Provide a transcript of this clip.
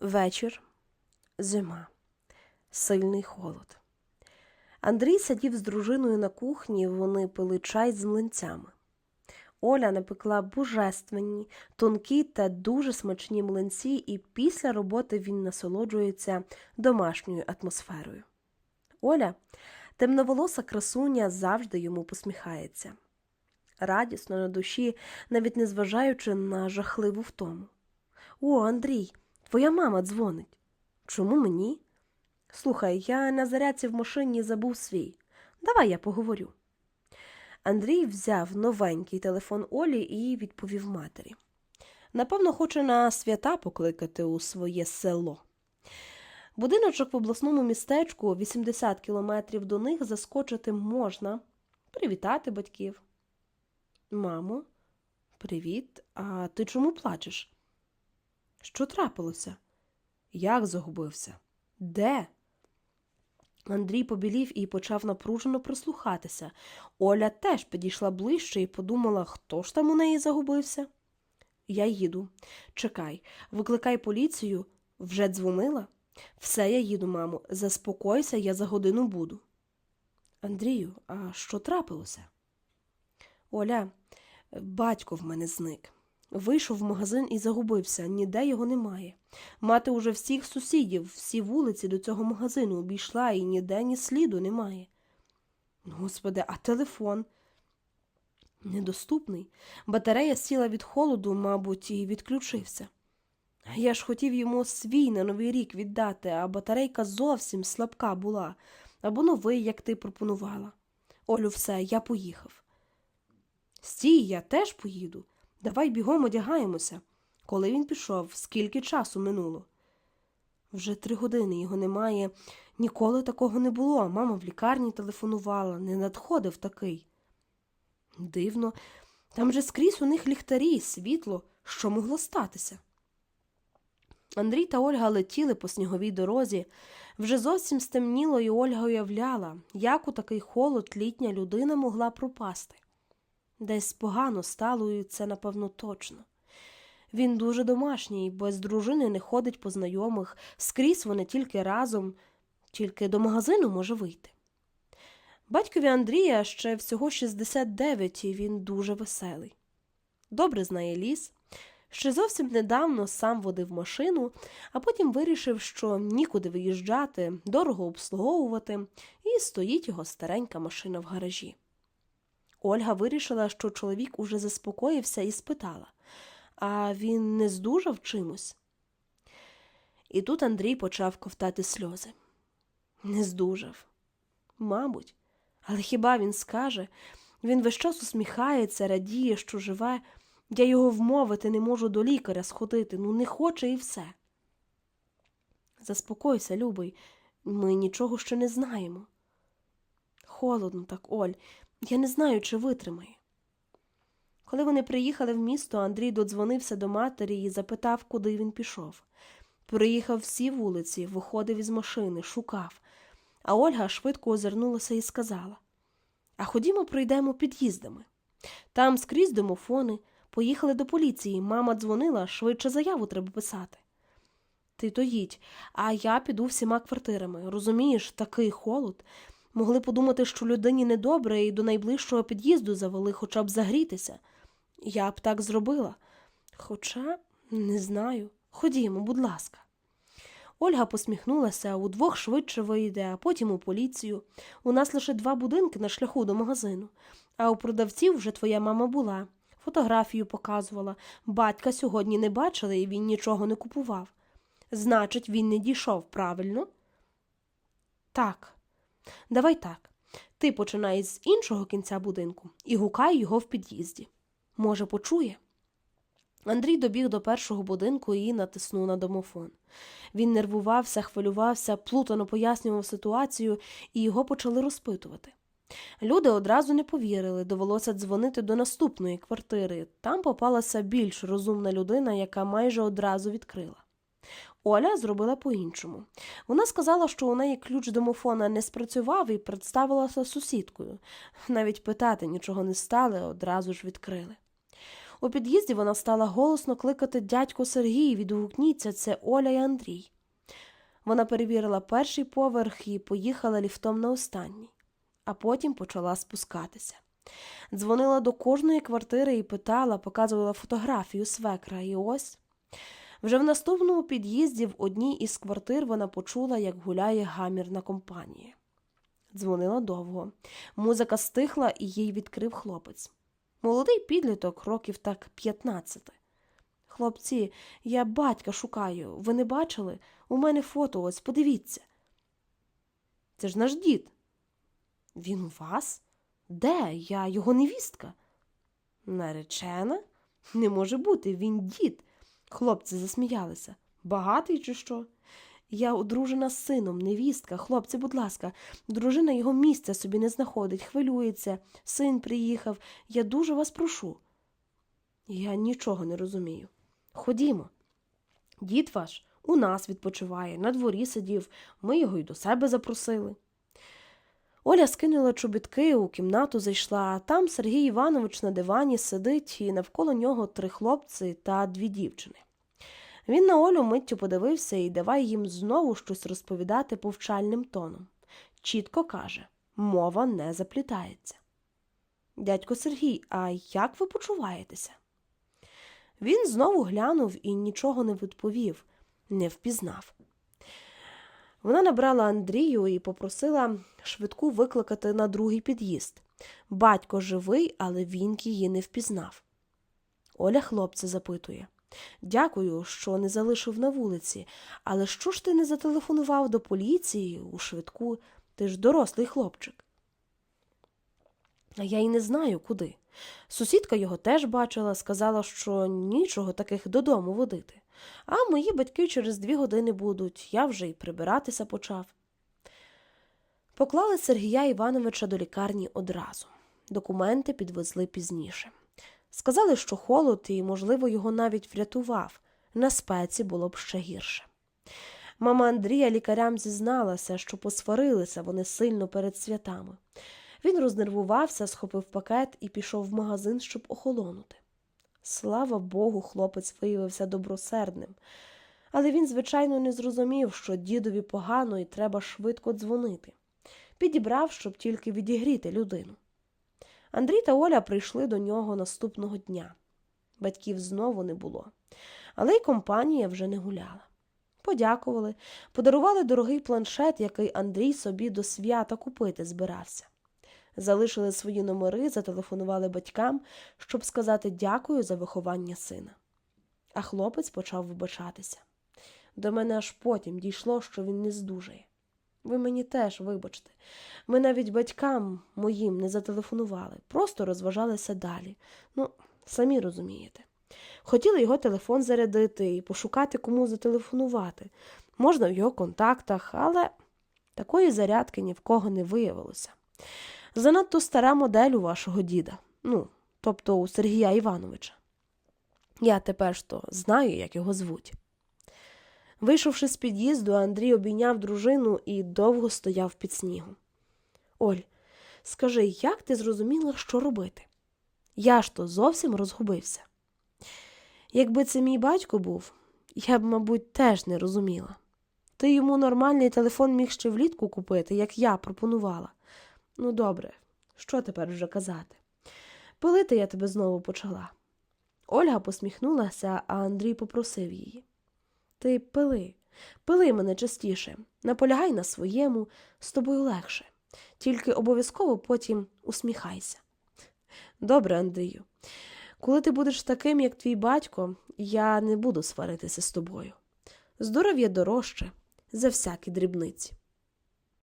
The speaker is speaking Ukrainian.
Вечір, зима, сильний холод. Андрій сидів з дружиною на кухні, вони пили чай з млинцями. Оля напекла божественні, тонкі та дуже смачні млинці, і після роботи він насолоджується домашньою атмосферою. Оля, темноволоса красуня, завжди йому посміхається. Радісно на душі, навіть незважаючи на жахливу втому. О, Андрій, твоя мама дзвонить. Чому мені? Слухай, я на зарядці в машині забув свій. Давай я поговорю. Андрій взяв новенький телефон Олі і відповів матері. Напевно, хоче на свята покликати у своє село. Будиночок в обласному містечку 80 кілометрів до них заскочити можна, привітати батьків. Мамо, привіт. А ти чому плачеш? Що трапилося? Як загубився? Де? Андрій побілів і почав напружено прислухатися. Оля теж підійшла ближче і подумала, хто ж там у неї загубився. Я їду. Чекай, викликай поліцію. Вже дзвонила? Все, я їду, мамо. Заспокойся, я за годину буду. Андрію, а що трапилося? Оля, батько в мене зник. Вийшов в магазин і загубився, ніде його немає. Мати уже всіх сусідів, всі вулиці до цього магазину обійшла і ніде ні сліду немає. Господи, а телефон? Недоступний. Батарея сіла від холоду, мабуть, і відключився. Я ж хотів йому свій на новий рік віддати, а батарейка зовсім слабка була, або новий, як ти пропонувала. Олю, все, я поїхав. Стій, я теж поїду. Давай бігом одягаємося. Коли він пішов, скільки часу минуло? Вже три години його немає. Ніколи такого не було. Мама в лікарні телефонувала, не надходив такий. Дивно, там же скрізь у них ліхтарі, світло, що могло статися. Андрій та Ольга летіли по сніговій дорозі. Вже зовсім стемніло, і Ольга уявляла, як у такий холод літня людина могла пропасти. Десь погано стало, і це, напевно, точно. Він дуже домашній, без дружини не ходить по знайомих, скрізь вони тільки разом, тільки до магазину може вийти. Батькові Андрія ще всього 69, і він дуже веселий. Добре знає ліс. Ще зовсім недавно сам водив машину, а потім вирішив, що нікуди виїжджати, дорого обслуговувати, і стоїть його старенька машина в гаражі. Ольга вирішила, що чоловік уже заспокоївся і спитала а він не здужав чимось? І тут Андрій почав ковтати сльози. Не здужав. Мабуть, але хіба він скаже? Він весь час усміхається, радіє, що живе. Я його вмовити не можу до лікаря сходити, ну не хоче і все. Заспокойся, любий, ми нічого ще не знаємо. Холодно так, Оль, я не знаю, чи витримає. Коли вони приїхали в місто, Андрій додзвонився до матері і запитав, куди він пішов. Приїхав всі вулиці, виходив із машини, шукав. А Ольга швидко озирнулася і сказала А ходімо, пройдемо під'їздами. Там скрізь домофони, поїхали до поліції. Мама дзвонила, швидше заяву треба писати. Ти то їдь, а я піду всіма квартирами. Розумієш, такий холод. Могли подумати, що людині недобре і до найближчого під'їзду завели хоча б загрітися. Я б так зробила. Хоча не знаю. Ходімо, будь ласка. Ольга посміхнулася, удвох швидше вийде, а потім у поліцію. У нас лише два будинки на шляху до магазину, а у продавців вже твоя мама була. Фотографію показувала. Батька сьогодні не бачили і він нічого не купував. Значить, він не дійшов, правильно? Так. Давай так. Ти починай з іншого кінця будинку і гукай його в під'їзді. Може, почує? Андрій добіг до першого будинку і натиснув на домофон. Він нервувався, хвилювався, плутано пояснював ситуацію, і його почали розпитувати. Люди одразу не повірили, довелося дзвонити до наступної квартири. Там попалася більш розумна людина, яка майже одразу відкрила. Оля зробила по-іншому. Вона сказала, що у неї ключ домофона не спрацював і представилася сусідкою. Навіть питати нічого не стали, одразу ж відкрили. У під'їзді вона стала голосно кликати дядько Сергій, відгукніться, це Оля і Андрій. Вона перевірила перший поверх і поїхала ліфтом на останній, а потім почала спускатися. Дзвонила до кожної квартири і питала, показувала фотографію свекра, і ось. Вже в наступному під'їзді в одній із квартир вона почула, як гуляє гамірна компанія. Дзвонила довго. Музика стихла і їй відкрив хлопець. Молодий підліток, років так 15. Хлопці, я батька шукаю. Ви не бачили? У мене фото ось, подивіться. Це ж наш дід. Він у вас? Де? Я його невістка. Наречена? Не може бути, він дід. Хлопці засміялися. Багатий чи що? Я одружена з сином, невістка. Хлопці, будь ласка, дружина його місця собі не знаходить, хвилюється, син приїхав. Я дуже вас прошу. Я нічого не розумію. Ходімо. Дід ваш у нас відпочиває, на дворі сидів, ми його й до себе запросили. Оля скинула чобітки, у кімнату зайшла, а там Сергій Іванович на дивані сидить, і навколо нього три хлопці та дві дівчини. Він на Олю миттю подивився і давай їм знову щось розповідати повчальним тоном. Чітко каже мова не заплітається. Дядько Сергій, а як ви почуваєтеся? Він знову глянув і нічого не відповів, не впізнав. Вона набрала Андрію і попросила швидку викликати на другий під'їзд. Батько живий, але він її не впізнав. Оля хлопця запитує Дякую, що не залишив на вулиці, але що ж ти не зателефонував до поліції у швидку? Ти ж дорослий хлопчик. А я й не знаю куди. Сусідка його теж бачила, сказала, що нічого таких додому водити. А мої батьки через дві години будуть, я вже й прибиратися почав. Поклали Сергія Івановича до лікарні одразу. Документи підвезли пізніше. Сказали, що холод і, можливо, його навіть врятував. На спеці було б ще гірше. Мама Андрія лікарям зізналася, що посварилися вони сильно перед святами. Він рознервувався, схопив пакет і пішов в магазин, щоб охолонути. Слава Богу, хлопець виявився добросердним, але він, звичайно, не зрозумів, що дідові погано і треба швидко дзвонити. Підібрав, щоб тільки відігріти людину. Андрій та Оля прийшли до нього наступного дня. Батьків знову не було, але й компанія вже не гуляла. Подякували, подарували дорогий планшет, який Андрій собі до свята купити збирався. Залишили свої номери, зателефонували батькам, щоб сказати дякую за виховання сина. А хлопець почав вибачатися. До мене аж потім дійшло, що він не здужає. Ви мені теж, вибачте, ми навіть батькам моїм не зателефонували, просто розважалися далі. Ну, самі розумієте. Хотіли його телефон зарядити і пошукати, кому зателефонувати. Можна в його контактах, але такої зарядки ні в кого не виявилося. Занадто стара модель у вашого діда, ну, тобто у Сергія Івановича. Я тепер то знаю, як його звуть. Вийшовши з під'їзду, Андрій обійняв дружину і довго стояв під снігом. Оль, скажи, як ти зрозуміла, що робити? Я ж то зовсім розгубився. Якби це мій батько був, я б, мабуть, теж не розуміла. Ти йому нормальний телефон міг ще влітку купити, як я пропонувала. Ну, добре, що тепер вже казати? Пилити я тебе знову почала. Ольга посміхнулася, а Андрій попросив її. Ти пили, пили мене частіше, наполягай на своєму, з тобою легше, тільки обов'язково потім усміхайся. Добре, Андрію, коли ти будеш таким, як твій батько, я не буду сваритися з тобою. Здоров'я дорожче за всякі дрібниці.